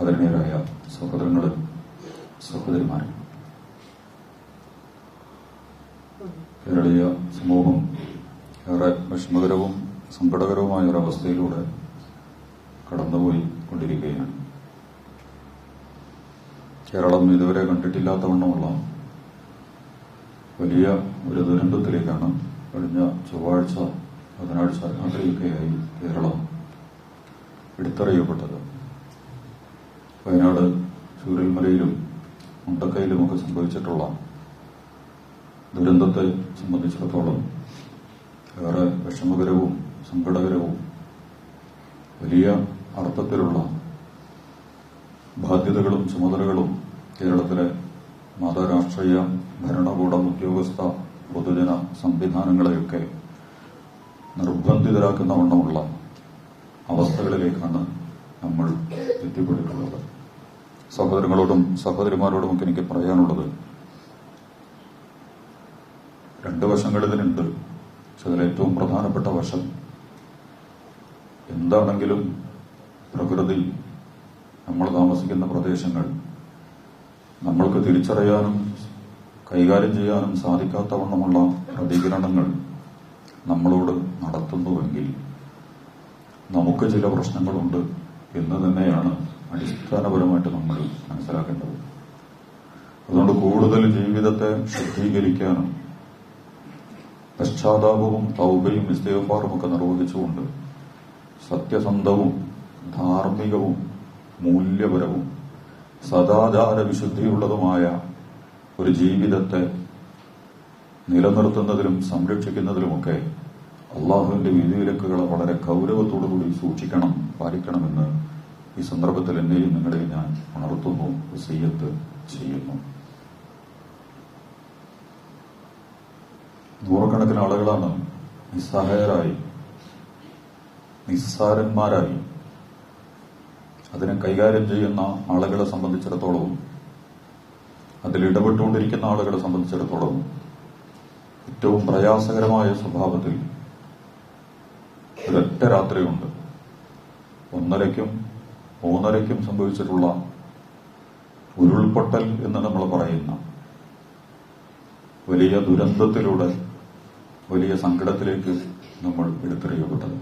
ആദരണീയരായ സഹോദരങ്ങളും സഹോദരിമാരും. കേരളീയ സമൂഹം ഏറെ വിഷമകരവും സങ്കടകരവുമായ ഒരവസ്ഥയിലൂടെ കടന്നുപോയി കൊണ്ടിരിക്കുകയാണ്. കേരളം ഇതുവരെ കണ്ടിട്ടില്ലാത്ത വണ്ണമുള്ള വലിയ ഒരു ദുരന്തത്തിലേക്കാണ് കഴിഞ്ഞ ചൊവ്വാഴ്ച ബുധനാഴ്ച രാത്രിയൊക്കെയായി കേരളം എടുത്തറിയപ്പെട്ടത്. വയനാട് ചൂരൽമലയിലും മുണ്ടക്കയിലുമൊക്കെ സംഭവിച്ചിട്ടുള്ള ദുരന്തത്തെ സംബന്ധിച്ചിടത്തോളം ഏറെ വിഷമകരവും സങ്കടകരവും വലിയ അർത്ഥത്തിലുള്ള ബാധ്യതകളും ചുമതലകളും കേരളത്തിലെ മതരാഷ്ട്രീയ ഭരണകൂടം ഉദ്യോഗസ്ഥ പൊതുജന സംവിധാനങ്ങളെയൊക്കെ നിർബന്ധിതരാക്കുന്ന വണ്ണമുള്ള അവസ്ഥകളിലേക്കാണ് നമ്മൾ എത്തിപ്പെട്ടിട്ടുള്ളത്. സഹോദരങ്ങളോടും സഹോദരിമാരോടും ഒക്കെ എനിക്ക് പറയാനുള്ളത് രണ്ട് വശങ്ങൾ ഇതിനുണ്ട്. പക്ഷെ അതിൽ ഏറ്റവും പ്രധാനപ്പെട്ട വശം എന്താണെങ്കിലും പ്രകൃതി നമ്മൾ താമസിക്കുന്ന പ്രദേശങ്ങൾ നമ്മൾക്ക് തിരിച്ചറിയാനും കൈകാര്യം ചെയ്യാനും സാധിക്കാത്തവണ്ണമുള്ള പ്രതികരണങ്ങൾ നമ്മളോട് നടത്തുന്നുവെങ്കിൽ നമുക്ക് ചില പ്രശ്നങ്ങളുണ്ട് എന്ന് തന്നെയാണ് അടിസ്ഥാനപരമായിട്ട് നമ്മൾ മനസ്സിലാക്കേണ്ടത്. അതുകൊണ്ട് കൂടുതൽ ജീവിതത്തെ ശുദ്ധീകരിക്കാനും പശ്ചാത്താപവും തൗബയും ഇസ്തേഫാറും ഒക്കെ നിർവഹിച്ചുകൊണ്ട് സത്യസന്ധവും ധാർമ്മികവും മൂല്യപരവും സദാചാര വിശുദ്ധിയുള്ളതുമായ ഒരു ജീവിതത്തെ നിലനിർത്തുന്നതിലും സംരക്ഷിക്കുന്നതിലുമൊക്കെ അള്ളാഹുവിന്റെ വിധിവിലക്കുകളെ വളരെ ഗൗരവത്തോടുകൂടി സൂക്ഷിക്കണം പാലിക്കണമെന്ന് ഈ സന്ദർഭത്തിൽ എന്നെയും നിങ്ങളെയും ഞാൻ ഉണർത്തുന്നു വസീയത്ത് ചെയ്യുന്നു. നൂറുകണക്കിന് ആളുകളാണ് നിസ്സഹായരായി നിസ്സാരന്മാരായി അതിനെ കൈകാര്യം ചെയ്യുന്ന ആളുകളെ സംബന്ധിച്ചിടത്തോളവും അതിൽ ഇടപെട്ടുകൊണ്ടിരിക്കുന്ന ആളുകളെ സംബന്ധിച്ചിടത്തോളവും ഏറ്റവും പ്രയാസകരമായ സ്വഭാവത്തിൽ ഒരൊറ്റ രാത്രിയുണ്ട്. ഒന്നരയ്ക്കും മൂന്നരയ്ക്കും സംഭവിച്ചിട്ടുള്ള ഉരുൾപൊട്ടൽ എന്ന് നമ്മൾ പറയുന്ന വലിയ ദുരന്തത്തിലൂടെ വലിയ സങ്കടത്തിലേക്ക് നമ്മൾ എടുത്തെറിയപ്പെട്ടത്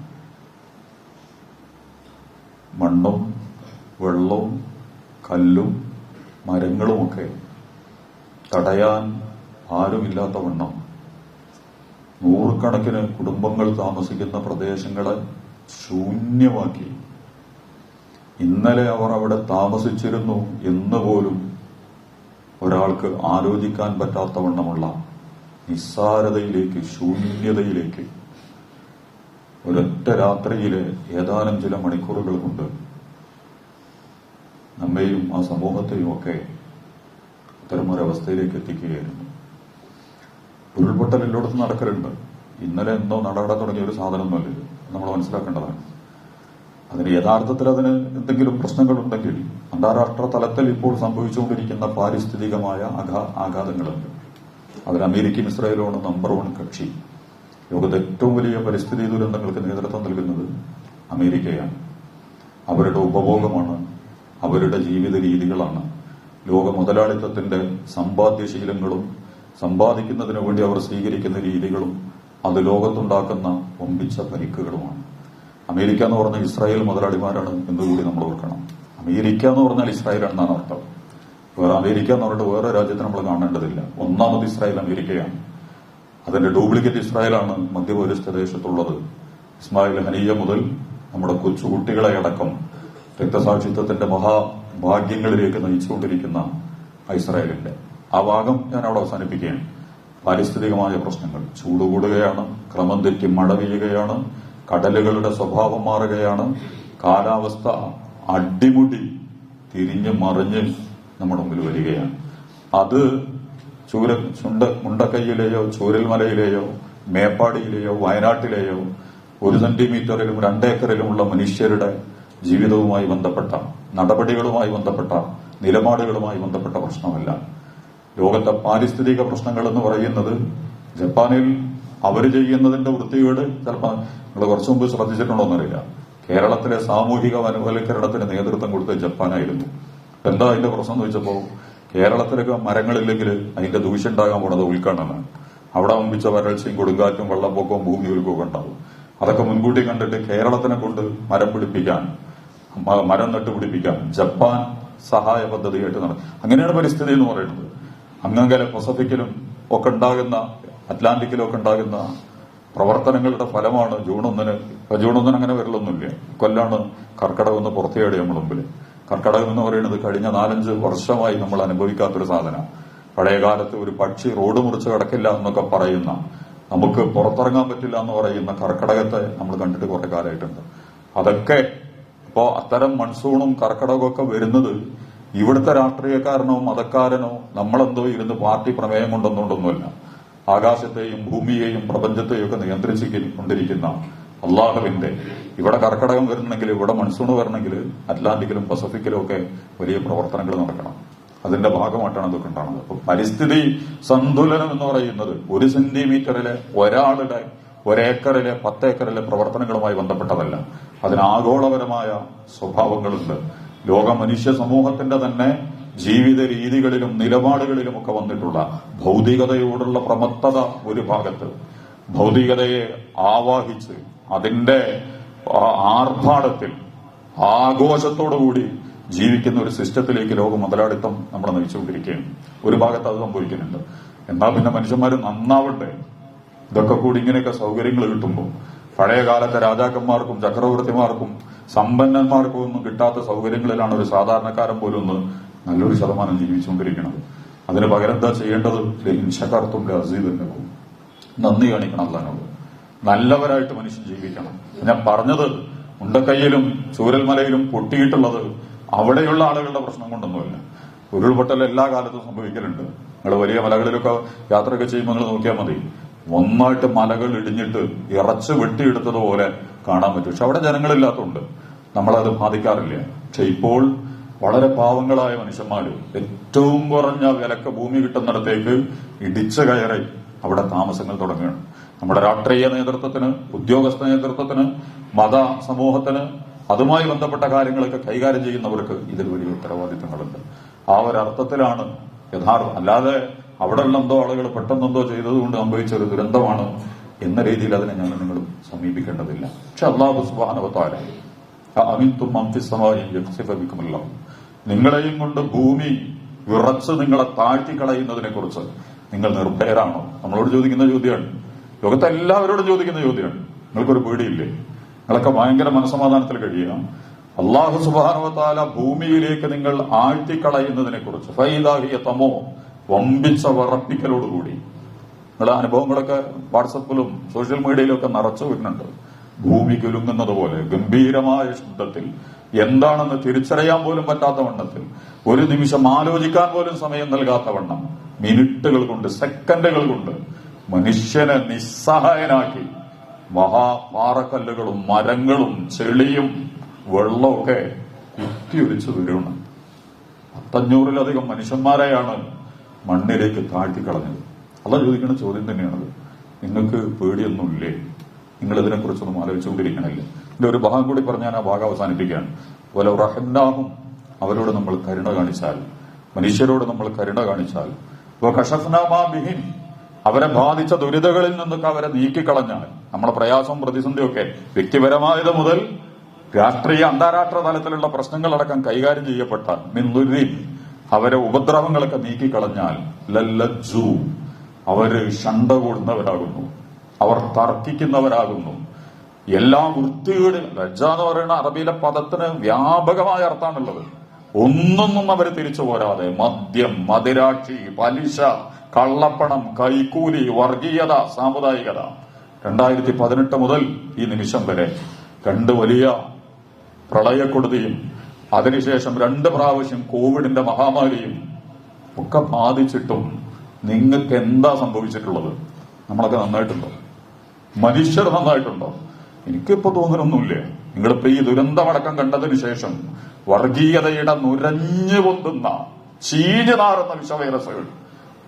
മണ്ണും വെള്ളവും കല്ലും മരങ്ങളുമൊക്കെ തടയാൻ ആരുമില്ലാത്ത വണ്ണം നൂറുകണക്കിന് കുടുംബങ്ങൾ താമസിക്കുന്ന പ്രദേശങ്ങളെ ശൂന്യമാക്കി ഇന്നലെ അവർ അവിടെ താമസിച്ചിരുന്നു എന്ന് പോലും ഒരാൾക്ക് ആലോചിക്കാൻ പറ്റാത്തവണ്ണമുള്ള നിസ്സാരതയിലേക്ക് ശൂന്യതയിലേക്ക്. ഒരൊറ്റ രാത്രിയിലെ ഏതാനും ചില മണിക്കൂറുകൾ കൊണ്ട് നമ്മെയും ആ സമൂഹത്തെയും ഒക്കെ അത്തരമൊരവസ്ഥയിലേക്ക് എത്തിക്കുകയായിരുന്നു. ഉരുൾപൊട്ടൽ എല്ലായിടത്തും നടക്കലുണ്ട്. ഇന്നലെ എന്തോ നടടാൻ തുടങ്ങിയ ഒരു സാധനമൊന്നുമല്ല. നമ്മൾ മനസ്സിലാക്കേണ്ടതാണ്. അതിന് യഥാർത്ഥത്തിൽ അതിന് എന്തെങ്കിലും പ്രശ്നങ്ങളുണ്ടെങ്കിൽ അന്താരാഷ്ട്ര തലത്തിൽ ഇപ്പോൾ സംഭവിച്ചുകൊണ്ടിരിക്കുന്ന പാരിസ്ഥിതികമായ ആഘാ ആഘാതങ്ങളുണ്ട്. അതിൽ അമേരിക്കയും ഇസ്രായേലുമാണ് നമ്പർ വൺ കക്ഷി. ലോകത്തെ ഏറ്റവും വലിയ പരിസ്ഥിതി ദുരന്തങ്ങൾക്ക് നേതൃത്വം നൽകുന്നത് അമേരിക്കയാണ്. അവരുടെ ഉപഭോഗമാണ് അവരുടെ ജീവിത രീതികളാണ്. ലോക മുതലാളിത്തത്തിന്റെ സമ്പാദ്യശീലങ്ങളും സമ്പാദിക്കുന്നതിനു വേണ്ടി അവർ സ്വീകരിക്കുന്ന രീതികളും അത് ലോകത്തുണ്ടാക്കുന്ന ഒമ്പിച്ച പരിക്കുകളുമാണ്. അമേരിക്ക എന്ന് പറഞ്ഞാൽ ഇസ്രായേൽ മുതലാളിമാരാണ് എന്നുകൂടി നമ്മൾ ഓർക്കണം. അമേരിക്ക എന്ന് പറഞ്ഞാൽ ഇസ്രായേൽ എന്നാണ് അർത്ഥം. വേറെ അമേരിക്ക എന്ന് പറഞ്ഞിട്ട് വേറെ രാജ്യത്തെ നമ്മൾ കാണേണ്ടതില്ല. ഒന്നാമത് ഇസ്രായേൽ അമേരിക്കയാണ്. അതിന്റെ ഡ്യൂപ്ലിക്കേറ്റ് ഇസ്രായേലാണ് മധ്യപൗരസ്ത്യ ദേശത്തുള്ളത്. ഇസ്മായിൽ ഹനിയ മുതൽ നമ്മുടെ കൊച്ചുകുട്ടികളെ അടക്കം രക്തസാക്ഷിത്വത്തിന്റെ മഹാഭാഗ്യങ്ങളിലേക്ക് നയിച്ചുകൊണ്ടിരിക്കുന്ന ഇസ്രായേലിന്റെ. ആ ഭാഗം ഞാൻ അവിടെ അവസാനിപ്പിക്കുകയാണ്. പാരിസ്ഥിതികമായ പ്രശ്നങ്ങൾ. ചൂട് കൂടുകയാണ്. ക്രമം തെറ്റി മഴ പെയ്യുകയാണ്. കടലുകളുടെ സ്വഭാവം മാറുകയാണ്. കാലാവസ്ഥ അടിമുടി തിരിഞ്ഞ് മറിഞ്ഞ് നമ്മുടെ മുമ്പിൽ വരികയാണ്. അത് ചൂര ചുണ്ട മുണ്ടക്കൈയിലെയോ ചൂരൽമലയിലെയോ മേപ്പാടിയിലെയോ വയനാട്ടിലെയോ ഒരു സെന്റിമീറ്ററിലും രണ്ടേക്കറിലുമുള്ള മനുഷ്യരുടെ ജീവിതവുമായി ബന്ധപ്പെട്ട നടപടികളുമായി ബന്ധപ്പെട്ട നിലപാടുകളുമായി ബന്ധപ്പെട്ട പ്രശ്നമല്ല. ലോകത്തെ പാരിസ്ഥിതിക പ്രശ്നങ്ങൾ എന്ന് പറയുന്നത് ജപ്പാനിൽ അവർ ചെയ്യുന്നതിന്റെ വൃത്തികേട് ചിലപ്പോൾ നിങ്ങൾ കുറച്ചു മുമ്പ് ശ്രദ്ധിച്ചിട്ടുണ്ടോ എന്നറിയില്ല. കേരളത്തിലെ സാമൂഹിക വനവൽക്കരണത്തിന് നേതൃത്വം കൊടുത്ത ജപ്പാനായിരുന്നു. എന്താ അതിന്റെ പ്രശ്നം എന്ന് വെച്ചപ്പോ കേരളത്തിലൊക്കെ മരങ്ങളില്ലെങ്കിൽ അതിന്റെ ദൂഷ്യം ഉണ്ടാകാൻ പോണത് ഉൾക്കാണാണ് അവിടെ അമ്പിച്ച വരൾച്ചയും കൊടുങ്കാറ്റും വെള്ളപ്പൊക്കവും ഭൂമി ഉരുക്കവും ഉണ്ടാവും. അതൊക്കെ മുൻകൂട്ടി കണ്ടിട്ട് കേരളത്തിനെ കൊണ്ട് മരം പിടിപ്പിക്കാൻ മരം നട്ടുപിടിപ്പിക്കാൻ ജപ്പാൻ സഹായ പദ്ധതിയായിട്ട് നടക്കും അങ്ങനെയാണ് പരിസ്ഥിതി എന്ന് പറയുന്നത്. അങ്ങങ്കലെ പസഫിക്കിലും ഒക്കെ ഉണ്ടാകുന്ന അറ്റ്ലാന്റിക്കിലും ഒക്കെ ഉണ്ടാകുന്ന പ്രവർത്തനങ്ങളുടെ ഫലമാണ് ജൂൺ ഒന്നിന്. ജൂൺ ഒന്നിന് അങ്ങനെ വരലൊന്നുമില്ല. കൊല്ലാണ് കർക്കിടകം എന്ന് പുറത്തേടി നമ്മൾ മുമ്പിൽ. കർക്കിടകം എന്ന് പറയുന്നത് കഴിഞ്ഞ നാലഞ്ച് വർഷമായി നമ്മൾ അനുഭവിക്കാത്തൊരു സാധനം. പഴയകാലത്ത് ഒരു പക്ഷി റോഡ് മുറിച്ച് കിടക്കില്ല എന്നൊക്കെ പറയുന്ന നമുക്ക് പുറത്തിറങ്ങാൻ പറ്റില്ല എന്ന് പറയുന്ന കർക്കിടകത്തെ നമ്മൾ കണ്ടിട്ട് കുറെ കാലമായിട്ടുണ്ട്. അതൊക്കെ ഇപ്പോ അത്തരം മൺസൂണും കർക്കിടകവും ഒക്കെ വരുന്നത് ഇവിടുത്തെ രാഷ്ട്രീയക്കാരനോ മതക്കാരനോ നമ്മളെന്തോ ഇരുന്ന് പാർട്ടി പ്രമേയം കൊണ്ടൊന്നുകൊണ്ടൊന്നുമല്ല ആകാശത്തെയും ഭൂമിയെയും പ്രപഞ്ചത്തെയും ഒക്കെ നിയന്ത്രിച്ച് കൊണ്ടിരിക്കുന്ന അള്ളാഹുവിന്റെ ഇവിടെ കർക്കടകം വരണമെങ്കിൽ ഇവിടെ മൺസൂൺ വരണമെങ്കിൽ അറ്റ്ലാന്റിക്കിലും പസഫിക്കിലും ഒക്കെ വലിയ പ്രവർത്തനങ്ങൾ നടക്കണം. അതിന്റെ ഭാഗമായിട്ടാണ് ഇതൊക്കെ ഉണ്ടാകുന്നത്. അപ്പൊ പരിസ്ഥിതി സന്തുലനം എന്ന് പറയുന്നത് ഒരു സെന്റിമീറ്ററിലെ ഒരാളുടെ ഒരേക്കറിലെ പത്തേക്കറിലെ പ്രവർത്തനങ്ങളുമായി ബന്ധപ്പെട്ടതല്ല. അതിന് ആഗോളപരമായ സ്വഭാവങ്ങളുണ്ട്. ലോക മനുഷ്യ സമൂഹത്തിന്റെ തന്നെ ജീവിത രീതികളിലും നിലപാടുകളിലും ഒക്കെ വന്നിട്ടുള്ള ഭൗതികതയോടുള്ള പ്രമത്തത ഒരു ഭാഗത്ത് ഭൗതികതയെ ആവാഹിച്ച് അതിന്റെ ആർഭാടത്തിൽ ആഘോഷത്തോടുകൂടി ജീവിക്കുന്ന ഒരു സിസ്റ്റത്തിലേക്ക് ലോക മുതലാളിത്തം നമ്മൾ നയിച്ചുകൊണ്ടിരിക്കുകയാണ്. ഒരു ഭാഗത്ത് അത് സംഭവിക്കുന്നുണ്ട്. എന്നാൽ പിന്നെ മനുഷ്യന്മാർ നന്നാവട്ടെ. ഇതൊക്കെ കൂടി ഇങ്ങനെയൊക്കെ സൗകര്യങ്ങൾ കിട്ടുമ്പോൾ പഴയ കാലത്തെ രാജാക്കന്മാർക്കും ചക്രവർത്തിമാർക്കും സമ്പന്നന്മാർക്കും ഒന്നും കിട്ടാത്ത സൗകര്യങ്ങളിലാണ് ഒരു സാധാരണക്കാരൻ പോലും ഒന്ന് നല്ലൊരു ശതമാനം ജീവിച്ചുകൊണ്ടിരിക്കുന്നത് അതിന് പകരം എന്താ ചെയ്യേണ്ടത്? ഇൻഷക്കാർത്തും അസീദിന്റെ പോകും നന്ദി കാണിക്കണം അല്ലാനോട് നല്ലവരായിട്ട് മനുഷ്യൻ ജീവിക്കണം. ഞാൻ പറഞ്ഞത് ഉണ്ടക്കയ്യിലും ചൂരൽമലയിലും പൊട്ടിയിട്ടുള്ളത് അവിടെയുള്ള ആളുകളുടെ പ്രശ്നം കൊണ്ടൊന്നുമല്ല. ഉരുൾപൊട്ടൽ എല്ലാ കാലത്തും സംഭവിക്കലുണ്ട്. നിങ്ങൾ വലിയ മലകളിലൊക്കെ യാത്രയൊക്കെ ചെയ്യുമ്പോൾ നിങ്ങൾ നോക്കിയാൽ മതി. ഒന്നായിട്ട് മലകൾ ഇടിഞ്ഞിട്ട് ഇറച്ച് വെട്ടിയെടുത്തതുപോലെ കാണാൻ പറ്റും. പക്ഷെ അവിടെ ജനങ്ങളില്ലാത്തതുകൊണ്ട് നമ്മളത് ബാധിക്കാറില്ല. പക്ഷെ ഇപ്പോൾ വളരെ പാവങ്ങളായ മനുഷ്യന്മാര്. ഏറ്റവും കുറഞ്ഞ വിലക്ക് ഭൂമി കിട്ടുന്നിടത്തേക്ക് ഇടിച്ചു കയറി അവിടെ താമസങ്ങൾ തുടങ്ങുകയാണ്. നമ്മുടെ രാഷ്ട്രീയ നേതൃത്വത്തിന് ഉദ്യോഗസ്ഥ നേതൃത്വത്തിന് മത സമൂഹത്തിന് അതുമായി ബന്ധപ്പെട്ട കാര്യങ്ങളൊക്കെ കൈകാര്യം ചെയ്യുന്നവർക്ക് ഇതിൽ വലിയ ഉത്തരവാദിത്തങ്ങളുണ്ട്. ആ ഒരു അർത്ഥത്തിലാണ് യഥാർത്ഥം അല്ലാതെ അവിടെയുള്ള എന്തോ ആളുകൾ പെട്ടെന്നെന്തോ ചെയ്തതുകൊണ്ട് സംഭവിച്ച ഒരു ദുരന്തമാണ് എന്ന രീതിയിൽ അതിനെ ഞങ്ങൾ നിങ്ങൾ സമീപിക്കേണ്ടതില്ല. പക്ഷെ അള്ളാഹു സുബാനവത്താരെ അമിത്തും അംഫിസമായിക്കുമല്ലോ നിങ്ങളെയും കൊണ്ട് ഭൂമി വിറച്ച് നിങ്ങളെ താഴ്ത്തി കളയുന്നതിനെ കുറിച്ച് നിങ്ങൾ നിർഭയരാണോ? നമ്മളോട് ചോദിക്കുന്ന ചോദ്യമാണ്. ലോകത്തെ എല്ലാവരോടും ചോദിക്കുന്ന ചോദ്യമാണ്. നിങ്ങൾക്കൊരു പേടിയില്ലേ? നിങ്ങളൊക്കെ ഭയങ്കര മനസമാധാനത്തിൽ കഴിയുക അള്ളാഹു സുബാനുവത്താല ഭൂമിയിലേക്ക് നിങ്ങൾ ആഴ്ത്തിക്കളയുന്നതിനെ കുറിച്ച് ഫൈദാഹിയ തമോ വമ്പിച്ച വറപ്പിക്കലോടുകൂടി നിങ്ങളുടെ അനുഭവങ്ങളൊക്കെ വാട്സപ്പിലും സോഷ്യൽ മീഡിയയിലും ഒക്കെ നിറച്ചു വരുന്നുണ്ട്. ഭൂമി കുലുങ്ങുന്നത് പോലെ ഗംഭീരമായ ശബ്ദത്തിൽ എന്താണെന്ന് തിരിച്ചറിയാൻ പോലും പറ്റാത്ത വണ്ണത്തിൽ ഒരു നിമിഷം ആലോചിക്കാൻ പോലും സമയം നൽകാത്ത വണ്ണം മിനിറ്റുകൾ കൊണ്ട് സെക്കൻഡുകൾ കൊണ്ട് മനുഷ്യനെ നിസ്സഹായനാക്കി. മഹാപാറക്കല്ലുകളും മരങ്ങളും ചെളിയും വെള്ളമൊക്കെ കുത്തിയൊലിച്ചു വീഴുന്നു പത്തഞ്ഞൂറിലധികം മനുഷ്യന്മാരെയാണ് മണ്ണിലേക്ക് താഴ്ത്തിക്കളഞ്ഞത്. അല്ല ചോദിക്കുന്ന ചോദ്യം തന്നെയാണത്. നിങ്ങൾക്ക് പേടിയൊന്നുമില്ലേ? നിങ്ങൾ ഇതിനെക്കുറിച്ചൊന്നും ആലോചിച്ചുകൊണ്ടിരിക്കണല്ലേ? ഒരു ഭാഗം കൂടി പറഞ്ഞ് ഞാൻ ആ ഭാഗം അവസാനിപ്പിക്കുകയാണ്. പോലെ റഹന്നാഹും അവരോട് നമ്മൾ കരുണ കാണിച്ചാൽ മനുഷ്യരോട് നമ്മൾ കരുണ കാണിച്ചാൽ അവരെ ബാധിച്ച ദുരിതകളിൽ നിന്നൊക്കെ അവരെ നീക്കിക്കളഞ്ഞാൽ നമ്മുടെ പ്രയാസവും പ്രതിസന്ധിയൊക്കെ വ്യക്തിപരമായത് മുതൽ രാഷ്ട്രീയ അന്താരാഷ്ട്ര തലത്തിലുള്ള പ്രശ്നങ്ങളടക്കം കൈകാര്യം ചെയ്യപ്പെട്ട മിന്ദുരി അവരെ ഉപദ്രവങ്ങളൊക്കെ നീക്കിക്കളഞ്ഞാൽ ലല്ലജു അവർ ഷണ്ട കൂടുന്നവരാകുന്നു. അവർ തർക്കിക്കുന്നവരാകുന്നു. എല്ലാ വൃത്തികേട് ലജ്ജ എന്ന് പറയുന്ന അറബിയിലെ പദത്തിന് വ്യാപകമായ അർത്ഥമാണുള്ളത്. ഒന്നൊന്നും അവർ തിരിച്ചു പോരാതെ മദ്യം മദിരാക്ഷി പലിശ കള്ളപ്പണം കൈക്കൂലി വർഗീയത സാമുദായികത. രണ്ടായിരത്തി പതിനെട്ട് മുതൽ ഈ നിമിഷം വരെ രണ്ട് വലിയ പ്രളയക്കൊടുതിയും അതിനുശേഷം രണ്ട് പ്രാവശ്യം കോവിഡിന്റെ മഹാമാരിയും ഒക്കെ ബാധിച്ചിട്ടും നിങ്ങൾക്ക് എന്താ സംഭവിച്ചിട്ടുള്ളത്? നമ്മളൊക്കെ നന്നായിട്ടുണ്ടോ? മനുഷ്യർ നന്നായിട്ടുണ്ടോ? എനിക്കിപ്പോ തോന്നലൊന്നുമില്ല? നിങ്ങളിപ്പോ ഈ ദുരന്തമടക്കം കണ്ടതിന് ശേഷം വർഗീയതയുടെ നുരഞ്ഞു പൊന്തുന്ന ചീഞ്ഞു നാറുന്ന വിഷവൈറസുകൾ.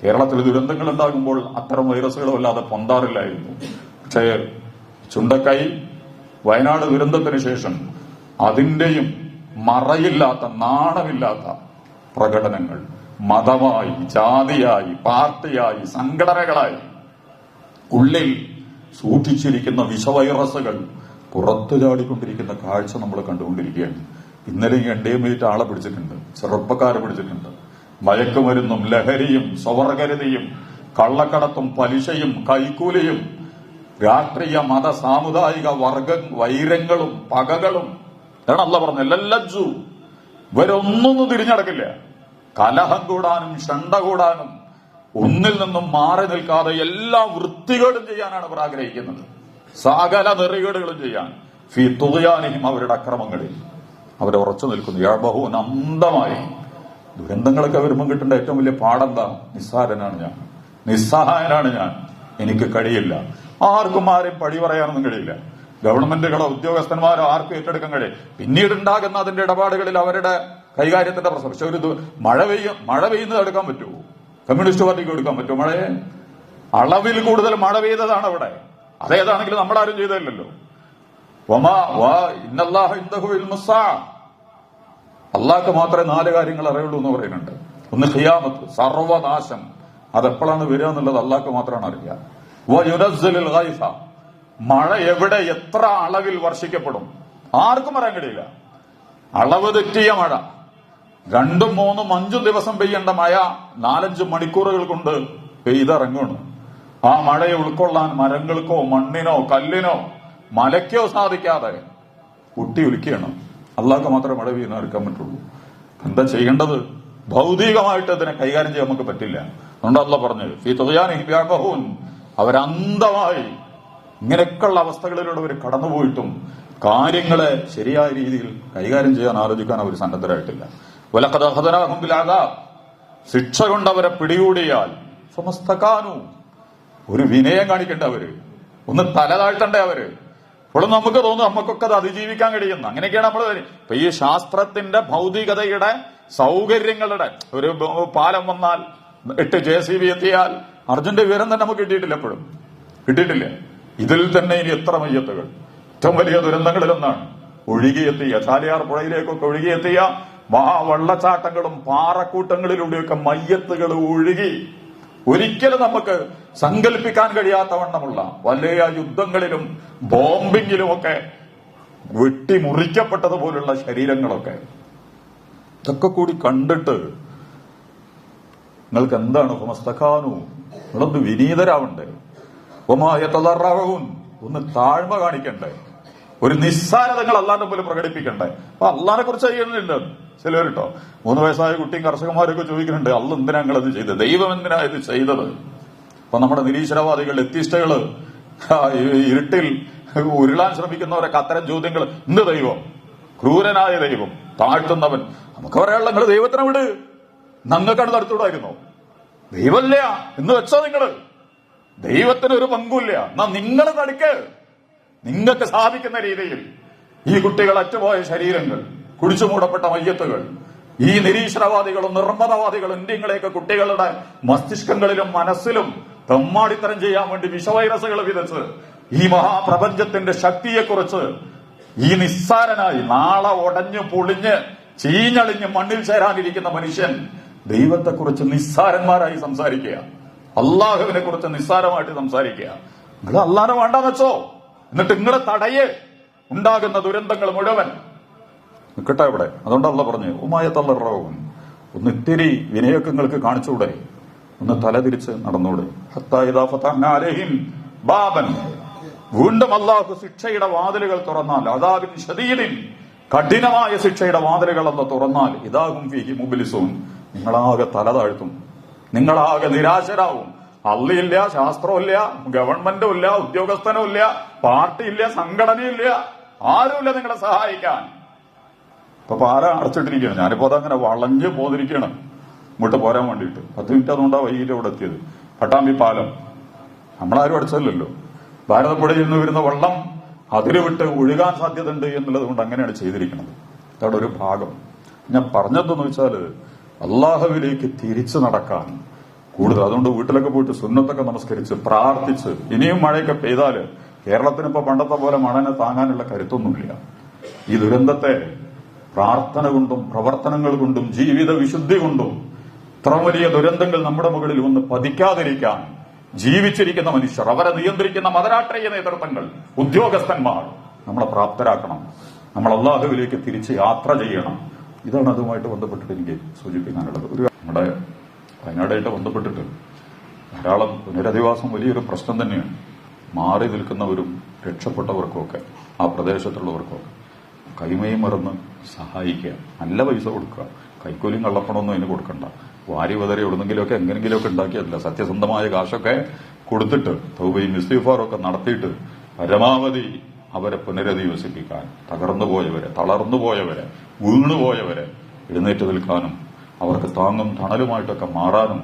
കേരളത്തിൽ ദുരന്തങ്ങൾ ഉണ്ടാകുമ്പോൾ അത്തരം വൈറസുകളും അല്ലാതെ പൊന്താറില്ലായിരുന്നു. പക്ഷേ ചുണ്ടക്കൈ വയനാട് ദുരന്തത്തിന് ശേഷം അതിന്റെയും മറയില്ലാത്ത നാണമില്ലാത്ത പ്രകടനങ്ങൾ മതമായി ജാതിയായി പാർട്ടിയായി സംഘടനകളായി ഉള്ളിൽ സൂക്ഷിച്ചിരിക്കുന്ന വിഷവൈറസുകൾ പുറത്തു ചാടിക്കൊണ്ടിരിക്കുന്ന കാഴ്ച നമ്മൾ കണ്ടുകൊണ്ടിരിക്കുകയാണ്. ഇന്നലെ എൻ മിനിറ്റ് ആളെ പിടിച്ചിട്ടുണ്ട് ചെറുപ്പക്കാരെ പിടിച്ചിട്ടുണ്ട്. മയക്കുമരുന്നും ലഹരിയും സ്വവർഗരതയും കള്ളക്കടത്തും പലിശയും കൈക്കൂലിയും രാഷ്ട്രീയ മത സാമുദായിക വർഗ വൈരങ്ങളും പകകളും. ഇതാണ് അല്ല പറഞ്ഞത് ലല്ലജ്ജു. ഇവരൊന്നും തിരിഞ്ഞടക്കില്ല. കലഹം കൂടാനും ഷണ്ട കൂടാനും ഒന്നിൽ നിന്നും മാറി നിൽക്കാതെ എല്ലാ വൃത്തികളും ചെയ്യാനാണ് അവർ ആഗ്രഹിക്കുന്നത്. സകല നെറികേടുകളും ചെയ്യാൻ. ഫി അവരുടെ അക്രമങ്ങളിൽ. അവർ ഉറച്ചു നിൽക്കുന്നു. യാബഹൂൻ അന്തമായി ദുരന്തങ്ങളൊക്കെ വരുമ്പോൾ കിട്ടേണ്ട ഏറ്റവും വലിയ പാടെന്താ? നിസ്സാരനാണ് ഞാൻ. നിസ്സഹായനാണ് ഞാൻ. എനിക്ക് കഴിയില്ല. ആർക്കും ആരെയും പഴി പറയാനൊന്നും കഴിയില്ല. ഗവൺമെന്റുകളോ ഉദ്യോഗസ്ഥന്മാരോ ആർക്കും ഏറ്റെടുക്കാൻ കഴിയും പിന്നീട് ഉണ്ടാകുന്ന അതിന്റെ ഇടപാടുകളിൽ അവരുടെ കൈകാര്യത്തിന്റെ പ്രശ്നം. പക്ഷെ ഒരു മഴ പെയ്യും മഴ പെയ്യുന്നത് എടുക്കാൻ പറ്റുമോ? കമ്മ്യൂണിസ്റ്റ് പാർട്ടിക്ക് കൊടുക്കാൻ പറ്റും മഴയെ അളവിൽ കൂടുതൽ മഴ പെയ്തതാണ് അവിടെ. അതേതാണെങ്കിലും നമ്മൾ ആരും ചെയ്തല്ലോ അള്ളാഹ്ക്ക് മാത്രമേ നാല് കാര്യങ്ങൾ അറിയുള്ളൂ എന്ന് പറയുന്നുണ്ട്. ഒന്ന് ഖിയാമത്ത് സർവനാശം. അതെപ്പോഴാണ് വരിക എന്നുള്ളത് അള്ളാഹ്ക്ക് മാത്രമാണ് അറിയുക. മഴ എവിടെ എത്ര അളവിൽ വർഷിക്കപ്പെടും? ആർക്കും പറയാൻ കഴിയില്ല. അളവ് തെറ്റിയ മഴ. രണ്ടും മൂന്നും അഞ്ചും ദിവസം പെയ്യേണ്ട മഴ. നാലഞ്ച് മണിക്കൂറുകൾ കൊണ്ട് പെയ്തിറങ്ങുന്നു. ആ മഴയെ ഉൾക്കൊള്ളാൻ മരങ്ങൾക്കോ മണ്ണിനോ കല്ലിനോ മലയ്ക്കോ സാധിക്കാതെ കുട്ടി ഒലിക്കുകയാണ്. അള്ളാഹ്ക്ക് മാത്രമേ മഴ പെയ്യുന്ന എടുക്കാൻ പറ്റുള്ളൂ. എന്താ ചെയ്യേണ്ടത്? ഭൗതികമായിട്ട് അതിനെ കൈകാര്യം ചെയ്യാൻ നമുക്ക് പറ്റില്ല. അതുകൊണ്ട് അല്ല പറഞ്ഞത് ഈ തുകയാനിഹി വ്യാപഹൂൻ അവരന്തമായി ഇങ്ങനെയൊക്കെയുള്ള അവസ്ഥകളിലൂടെ അവർ കടന്നുപോയിട്ടും കാര്യങ്ങളെ ശരിയായ രീതിയിൽ കൈകാര്യം ചെയ്യാൻ ആലോചിക്കാൻ അവർ സന്നദ്ധരായിട്ടില്ല. വലക്കഥ ശിക്ഷ കൊണ്ട് അവരെ പിടികൂടിയാൽ സമസ്തക്കാനു ഒരു വിനയം കാണിക്കണ്ട അവർ? ഒന്ന് തല താഴ്ത്തണ്ടേ അവർ? ഇവിടെ നമുക്ക് തോന്നും നമുക്കൊക്കെ അത് അതിജീവിക്കാൻ കഴിയുന്നു. അങ്ങനെയൊക്കെയാണ് നമ്മൾ ഇപ്പൊ ഈ ശാസ്ത്രത്തിന്റെ ഭൗതികതയുടെ സൗകര്യങ്ങളുടെ ഒരു പാലം വന്നാൽ എട്ട് ജെ സി ബി എത്തിയാൽ അർജുന്റെ വിവരം തന്നെ നമുക്ക് കിട്ടിയിട്ടില്ല എപ്പോഴും കിട്ടിയിട്ടില്ല. ഇതിൽ തന്നെ ഇനി എത്ര മയ്യത്തുകൾ? ഏറ്റവും വലിയ ദുരന്തങ്ങളിലൊന്നാണ് ഒഴുകിയെത്തിയ ചാലിയാർ പുഴയിലേക്കൊക്കെ ഒഴുകിയെത്തിയ മഹാവെള്ളച്ചാട്ടങ്ങളും പാറക്കൂട്ടങ്ങളിലൂടെയൊക്കെ മയ്യത്തുകൾ ഒഴുകി ഒരിക്കലും നമുക്ക് സങ്കല്പിക്കാൻ കഴിയാത്ത വണ്ണമുള്ള വലിയ യുദ്ധങ്ങളിലും ബോംബിങ്ങിലും ഒക്കെ വെട്ടിമുറിക്കപ്പെട്ടതുപോലുള്ള ശരീരങ്ങളൊക്കെ. ഇതൊക്കെ കൂടി കണ്ടിട്ട് നിങ്ങൾക്ക് എന്താണ് ഹുമസ്തഖാനു നിങ്ങളൊന്ന് വിനീതരാവണ്ടേ? ഒന്ന് താഴ്മ കാണിക്കണ്ടേ? ഒരു നിസ്സാരതങ്ങൾ നിങ്ങൾ പോലും പ്രകടിപ്പിക്കണ്ടേ? അപ്പൊ അള്ളാനെ കുറിച്ച് ചെയ്യുന്നില്ല ചിലവരിട്ടോ മൂന്ന് വയസ്സായ കുട്ടിയും കർഷകന്മാരൊക്കെ ചോദിക്കുന്നുണ്ട് അല്ല എന്തിനാ നിങ്ങൾ ഇത് ചെയ്തത്? ദൈവം എന്തിനാ ഇത് ചെയ്തത്? അപ്പൊ നമ്മുടെ നിരീശ്വരവാദികൾ എത്തിസ്റ്റകൾ ഇരുട്ടിൽ ഉരുളാൻ ശ്രമിക്കുന്നവരൊക്കെ അത്തരം ചോദ്യങ്ങൾ എന്ത് ദൈവം? ക്രൂരനായ ദൈവം താഴ്ത്തുന്നവൻ. നമുക്ക് പറയാനുള്ള നിങ്ങൾ ദൈവത്തിനെ വിട്. ഞങ്ങൾക്കാണ് തടുത്തൂടായിരുന്നോ ദൈവമില്ല. എന്ന് വെച്ചോ നിങ്ങൾ. ദൈവത്തിന് ഒരു പങ്കുമില്ല. എന്നാ നിങ്ങൾ തടുക്ക്. നിങ്ങൾക്ക് സാധിക്കുന്ന രീതിയിൽ ഈ കുട്ടികൾ അറ്റുപോയ ശരീരങ്ങൾ കുടിച്ചു മൂടപ്പെട്ട മയ്യത്തുകൾ ഈ നിരീശ്വരവാദികളും നിർമ്മതവാദികളും ഇന്ത്യങ്ങളെയൊക്കെ കുട്ടികളുടെ മസ്തിഷ്കങ്ങളിലും മനസ്സിലും തെമ്മാടിത്തരം ചെയ്യാൻ വേണ്ടി വിഷവൈറസുകൾ വിതച്ച് ഈ മഹാപ്രപഞ്ചത്തിന്റെ ശക്തിയെക്കുറിച്ച് ഈ നിസ്സാരനായി നാളെ ഒടഞ്ഞു പൊളിഞ്ഞ് ചീഞ്ഞളിഞ്ഞ് മണ്ണിൽ ചേരാനിരിക്കുന്ന മനുഷ്യൻ ദൈവത്തെക്കുറിച്ച് നിസ്സാരന്മാരായി സംസാരിക്കുക. അള്ളാഹുവിനെ കുറിച്ച് നിസ്സാരമായിട്ട് സംസാരിക്കുക. നിങ്ങൾ അള്ളാഹനെ വേണ്ടെന്ന് വെച്ചോ? എന്നിട്ട് നിങ്ങളെ തടയെ ഉണ്ടാകുന്ന ദുരന്തങ്ങൾ മുഴുവൻ. നിൽക്കട്ടെ ഇവിടെ അതുകൊണ്ടല്ല പറഞ്ഞു ഉമായ തള്ളറാവും ഒന്ന് ഇത്തിരി വിനയൊക്കെ നിങ്ങൾക്ക് കാണിച്ചുകൂടെ? ഒന്ന് തലതിരിച്ച് നടന്നൂടെ? ബാബൻ. വീണ്ടും അള്ളാഹു ശിക്ഷയുടെ വാതിലുകൾ തുറന്നാൽ അതാബിൻ ഷദീദിൻ കഠിനമായ ശിക്ഷയുടെ വാതിലുകൾ എന്ന് തുറന്നാൽ ഇതാകും നിങ്ങളാകെ തല താഴ്ത്തും. നിങ്ങളാകെ നിരാശരാവും. അള്ളിയില്ല ശാസ്ത്രമില്ല ഗവൺമെന്റും ഇല്ല ഉദ്യോഗസ്ഥനും ഇല്ല പാർട്ടിയില്ല സംഘടനയില്ല ആരുമില്ല നിങ്ങളെ സഹായിക്കാൻ. ഇപ്പൊ പാര അടച്ചിട്ടിരിക്കുകയാണ്. ഞാനിപ്പോ അതങ്ങനെ വളഞ്ഞ് പോന്നിരിക്കുകയാണ്. ഇങ്ങോട്ട് പോരാൻ വേണ്ടിയിട്ട്. പത്ത് മിനിറ്റ് അതുകൊണ്ടാണ് വൈകിട്ട് ഇവിടെ എത്തിയത്. പട്ടാമ്പി പാലം. നമ്മളാരും അടച്ചല്ലോ ഭാരതപ്പുഴയിൽ നിന്ന് വരുന്ന വെള്ളം അതിര് വിട്ട് ഒഴുകാൻ സാധ്യതയുണ്ട് എന്നുള്ളത് കൊണ്ട് അങ്ങനെയാണ് ചെയ്തിരിക്കുന്നത്. അതവിടെ ഒരു ഭാഗം. ഞാൻ പറഞ്ഞതെന്ന് വെച്ചാൽ അള്ളാഹുവിലേക്ക് തിരിച്ചു നടക്കാൻ കൂടുതൽ അതുകൊണ്ട് വീട്ടിലൊക്കെ പോയിട്ട് സുന്നത്തൊക്കെ നമസ്കരിച്ച് പ്രാർത്ഥിച്ച് ഇനിയും മഴയൊക്കെ പെയ്താൽ കേരളത്തിന് ഇപ്പൊ പണ്ടത്തെ പോലെ മഴനെ താങ്ങാനുള്ള കരുത്തൊന്നുമില്ല. ഈ ദുരന്തത്തെ പ്രാർത്ഥന കൊണ്ടും പ്രവർത്തനങ്ങൾ കൊണ്ടും ജീവിത വിശുദ്ധി കൊണ്ടും ഇത്ര വലിയ ദുരന്തങ്ങൾ നമ്മുടെ മുകളിൽ ഒന്ന് പതിക്കാതിരിക്കാൻ ജീവിച്ചിരിക്കുന്ന മനുഷ്യർ അവരെ നിയന്ത്രിക്കുന്ന മതരാഷ്ട്രീയ നേതൃത്വങ്ങൾ ഉദ്യോഗസ്ഥന്മാർ നമ്മളെ പ്രാപ്തരാക്കണം. നമ്മൾ അള്ളാഹുവിലേക്ക് തിരിച്ച് യാത്ര ചെയ്യണം. ഇതാണ് അതുമായിട്ട് ബന്ധപ്പെട്ടിട്ട് എനിക്ക് സൂചിപ്പിക്കാനുള്ളത്. ഒരു നമ്മുടെ വയനാടായിട്ട് ബന്ധപ്പെട്ടിട്ട് ധാരാളം പുനരധിവാസം വലിയൊരു പ്രശ്നം തന്നെയാണ്. മാറി നിൽക്കുന്നവരും രക്ഷപ്പെട്ടവർക്കുമൊക്കെ ആ പ്രദേശത്തുള്ളവർക്കുമൊക്കെ. കൈമയും മറന്ന് സഹായിക്കുക നല്ല പൈസ കൊടുക്കുക. കൈക്കൂലിയും കള്ളപ്പണമൊന്നും അതിന് കൊടുക്കണ്ട. വാരി വതറി എവിടുന്നെങ്കിലുമൊക്കെ എങ്ങനെങ്കിലുമൊക്കെ ഉണ്ടാക്കിയതല്ല. സത്യസന്ധമായ കാശൊക്കെ കൊടുത്തിട്ട് തൗബയും ഇസ്തിഫാറൊക്കെ നടത്തിയിട്ട് പരമാവധി അവരെ പുനരധിവസിപ്പിക്കാൻ തകർന്നു പോയവരെ തളർന്നു പോയവരെ വീണുപോയവരെ എഴുന്നേറ്റ് നിൽക്കാനും അവർക്ക് താങ്ങും തണലുമായിട്ടൊക്കെ മാറാനും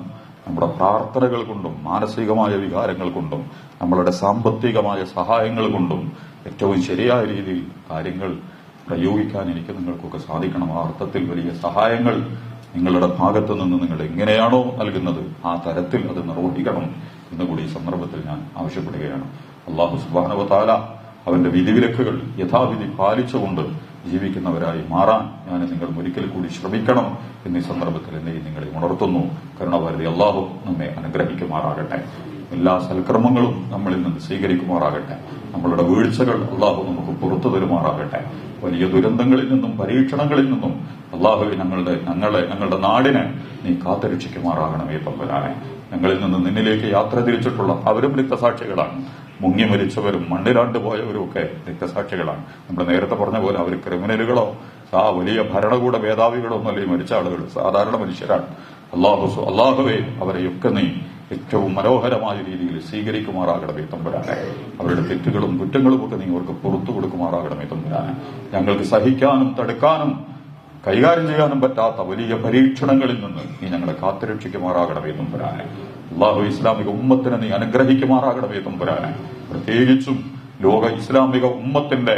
നമ്മുടെ പ്രാർത്ഥനകൾ കൊണ്ടും മാനസികമായ വികാരങ്ങൾ കൊണ്ടും നമ്മളുടെ സാമ്പത്തികമായ സഹായങ്ങൾ കൊണ്ടും ഏറ്റവും ശരിയായ രീതിയിൽ കാര്യങ്ങൾ പ്രയോഗിക്കാൻ എനിക്ക് നിങ്ങൾക്കൊക്കെ സാധിക്കണം. ആ അർത്ഥത്തിൽ വലിയ സഹായങ്ങൾ നിങ്ങളുടെ ഭാഗത്തു നിന്ന് നിങ്ങൾ എങ്ങനെയാണോ നൽകുന്നത് ആ തരത്തിൽ അത് നിർവഹിക്കണം എന്നുകൂടി ഈ സന്ദർഭത്തിൽ ഞാൻ ആവശ്യപ്പെടുകയാണ്. അള്ളാഹു സുബാനവ താല അവന്റെ വിധിവിലക്കുകൾ യഥാവിധി പാലിച്ചുകൊണ്ട് ജീവിക്കുന്നവരായി മാറാൻ ഞാൻ നിങ്ങൾ ഒരിക്കൽ കൂടി ശ്രമിക്കണം എന്നീ സന്ദർഭത്തിൽ എന്നെ നിങ്ങളെ ഉണർത്തുന്നു. കരുണാഭാരതി അള്ളാഹു നമ്മെ അനുഗ്രഹിക്കുമാറാകട്ടെ. എല്ലാ സൽക്രമങ്ങളും നമ്മളിൽ നിന്ന് സ്വീകരിക്കുമാറാകട്ടെ. നമ്മളുടെ വീഴ്ചകൾ അള്ളാഹു നമുക്ക് പുറത്തു തരുമാറാകട്ടെ. വലിയ ദുരന്തങ്ങളിൽ നിന്നും പരീക്ഷണങ്ങളിൽ നിന്നും അള്ളാഹുവെ ഞങ്ങളുടെ ഞങ്ങളെ ഞങ്ങളുടെ നാടിനെ നീ കാത്തുരക്ഷിക്കുമാറാകണമേ തമ്പുരാനെ. ഞങ്ങളിൽ നിന്ന് നിന്നിലേക്ക് യാത്ര തിരിച്ചിട്ടുള്ള അവരും രക്തസാക്ഷികളാണ്. മുങ്ങി മരിച്ചവരും മണ്ണിലാണ്ട് പോയവരും ഒക്കെ രക്തസാക്ഷികളാണ്. നമ്മൾ നേരത്തെ പറഞ്ഞ പോലെ അവർ ക്രിമിനലുകളോ ആ വലിയ ഭരണകൂട മേധാവികളോ ഒന്നല്ല മരിച്ച ആളുകൾ. സാധാരണ മനുഷ്യരാണ്. അള്ളാഹു അള്ളാഹുവെ അവരെയൊക്കെ നീ ഏറ്റവും മനോഹരമായ രീതിയിൽ സ്വീകരിക്കുമാറാകണമേ തമ്പുരാനെ. അവരുടെ തെറ്റുകളും കുറ്റങ്ങളും ഒക്കെ നീ അവർക്ക് പുറത്തു കൊടുക്കുമാറാകണമേ തമ്പുരാനെ. ഞങ്ങൾക്ക് സഹിക്കാനും തടുക്കാനും കൈകാര്യം ചെയ്യാനും പറ്റാത്ത വലിയ പരീക്ഷണങ്ങളിൽ നിന്ന് നീ ഞങ്ങളെ കാത്തുരക്ഷിക്കുമാറാകണമേ തമ്പുരാനെ. അള്ളാഹു ഇസ്ലാമിക ഉമ്മത്തിനെ നീ അനുഗ്രഹിക്കുമാറാകണമേ തമ്പുരാനെ പ്രത്യേകിച്ചും ലോക ഇസ്ലാമിക ഉമ്മത്തിന്റെ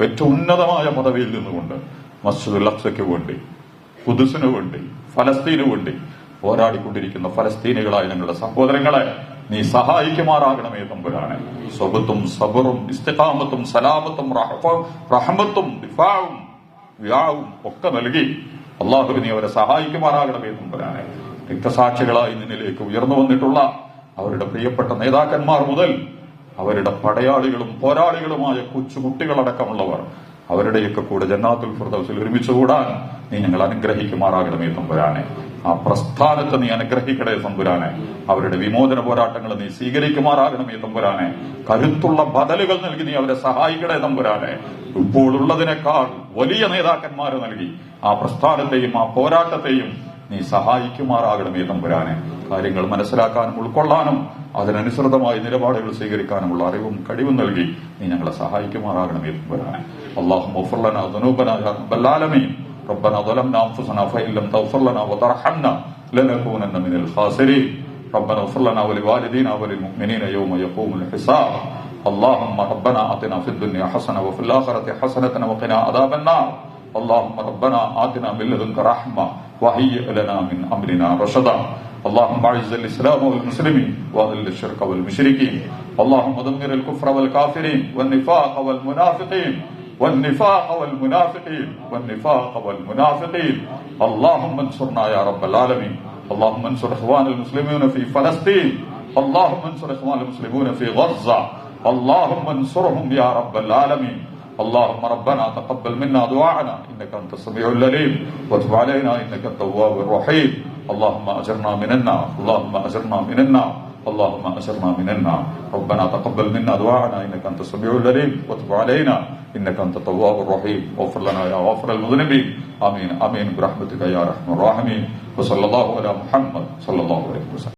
ഏറ്റവും ഉന്നതമായ പദവിയിൽ നിന്നുകൊണ്ട് മസ്ജിദുൽ അക്സയ്ക്ക് വേണ്ടി കുദുസിന് വേണ്ടി ഫലസ്തീനു വേണ്ടി പോരാടിക്കൊണ്ടിരിക്കുന്ന ഫലസ്തീനികളായ ഞങ്ങളുടെ സഹോദരങ്ങളെ നീ സഹായിക്കുമാറാകണമേ തമ്പുരാനെ സ്വബത്തും സബറും ഇസ്തിഖാമത്തും സലാമത്തും റഹമത്തും ദിഫാവും വ്യാവും ഒക്കെ നൽകി അള്ളാഹു അവരെ സഹായിക്കുമാറാകണമേ തമ്പുരാനെ രക്തസാക്ഷികളായി നിന്നിലേക്ക് ഉയർന്നു വന്നിട്ടുള്ള അവരുടെ പ്രിയപ്പെട്ട നേതാക്കന്മാർ മുതൽ അവരുടെ പടയാളികളും പോരാളികളുമായ കൊച്ചുകുട്ടികളടക്കമുള്ളവർ അവരുടെയൊക്കെ കൂടെ ജന്നാത്തുൽ ഫിർദൗസിൽ ഒരുമിച്ചുകൂടാൻ നീ ഞങ്ങൾ അനുഗ്രഹിക്കുമാറാകണമേ തമ്പുരാനെ. ആ പ്രസ്ഥാനത്തെ നീ അനുഗ്രഹിക്കണേ തമ്പുരാനെ. അവരുടെ വിമോചന പോരാട്ടങ്ങൾ നീ സ്വീകരിക്കുമാറാകണമേ തമ്പുരാനെ. കരുത്തുള്ള ബദലുകൾ നൽകി നീ അവരെ സഹായിക്കണേ തമ്പുരാനെ. ഇപ്പോൾ ഉള്ളതിനേക്കാൾ വലിയ നേതാക്കന്മാരെ നൽകി. ആ പ്രസ്ഥാനത്തെയും ആ പോരാട്ടത്തെയും നീ സഹായിക്കുമാറാകണമേ തമ്പുരാനെ കാര്യങ്ങൾ മനസ്സിലാക്കാനും ഉൾക്കൊള്ളാനും അതിനനുസൃതമായി നിലപാടുകൾ സ്വീകരിക്കാനുമുള്ള അറിവും കഴിവും നൽകി നീ ഞങ്ങളെ സഹായിക്കുമാറാകണമേ തമ്പുരാനെ അള്ളാഹു മഫുല്ലന ذنوبنا يا رب العالمين ربنا ظلمنا انفسنا فان لم تغفر لنا وترحمنا لنكونن من الخاسرين ربنا اغفر لنا ولوالدينا وللمؤمنين يوم يقوم الحساب اللهم ربنا اعطنا في الدنيا حسنه وفي الاخره حسنه وقنا عذاب النار اللهم ربنا آتنا من لدنك رحمة وهيئ لنا من أمرنا رشدا. اللهم أعز الإسلام والمسلمين وأذل الشرك والمشركين اللهم دمر الكفر والكافرين والنفاق والمنافقين والنفاق والمنافقين والنفاق والمنافقين اللهم انصرنا يا رب العالمين اللهم انصر إخوان المسلمين في فلسطين اللهم انصر إخوان المسلمين في غزة اللهم انصرهم يا رب العالمين اللهم ربنا تقبل منا دعاءنا انك انت السميع العليم، وتب علينا انك التواب الرحيم. اللهم اجرنا من النار، اللهم اجرنا من النار، اللهم اجرنا من النار. ربنا تقبل منا دعاءنا انك انت السميع العليم، وتب علينا انك انت التواب الرحيم. واغفر لنا يا غافر المذنبين. امين امين برحمتك يا ارحم الراحمين. وصلى الله على محمد، صلى الله عليه وسلم.